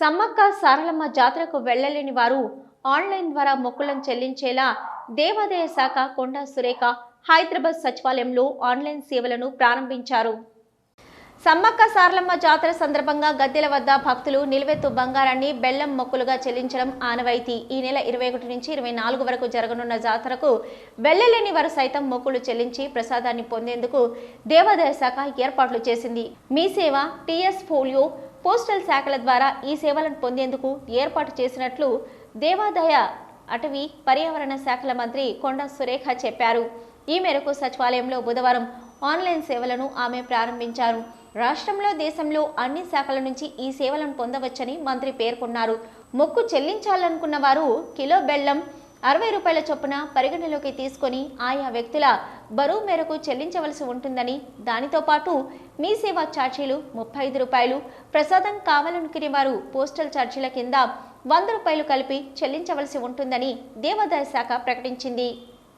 సమ్మక్క సారలమ్మ జాతరకు వెళ్ళలేని వారు ఆన్లైన్ ద్వారా మొక్కులను చెల్లించేలా దేవాదాయ శాఖ కొండా సురేఖ హైదరాబాద్ సచివాలయంలో ఆన్లైన్ సేవలను ప్రారంభించారు. సమ్మక్క సారలమ్మ జాతర సందర్భంగా గద్దెల వద్ద భక్తులు నిలువెత్తు బంగారాన్ని బెల్లం మొక్కులుగా చెల్లించడం ఆనవాయితీ. ఈ నెల ఇరవై ఒకటి నుంచి ఇరవై నాలుగు వరకు జరగనున్న జాతరకు వెళ్ళలేని వారు సైతం మొక్కులు చెల్లించి ప్రసాదాన్ని పొందేందుకు దేవాదాయ శాఖ ఏర్పాట్లు చేసింది. మీ సేవ టీఎస్ పోలియో పోస్టల్ శాఖల ద్వారా ఈ సేవలను పొందేందుకు ఏర్పాటు చేసినట్లు దేవాదాయ అటవీ పర్యావరణ శాఖల మంత్రి కొండా సురేఖ చెప్పారు. ఈ మేరకు సచివాలయంలో బుధవారం ఆన్లైన్ సేవలను ఆమె ప్రారంభించారు. రాష్ట్రంలో దేశంలో అన్ని శాఖల నుంచి ఈ సేవలను పొందవచ్చని మంత్రి పేర్కొన్నారు. మొక్కు చెల్లించాలనుకున్న వారు కిలో బెల్లం అరవై రూపాయల చొప్పున పరిగణలోకి తీసుకొని ఆయా వ్యక్తుల బరువు మేరకు చెల్లించవలసి ఉంటుందని దానితో పాటు మీ సేవా ఛార్జీలు ముప్పై ఐదు రూపాయలు ప్రసాదం కావాలనుకునే వారు పోస్టల్ ఛార్జీల కింద వంద రూపాయలు కలిపి చెల్లించవలసి ఉంటుందని దేవాదాయ శాఖ ప్రకటించింది.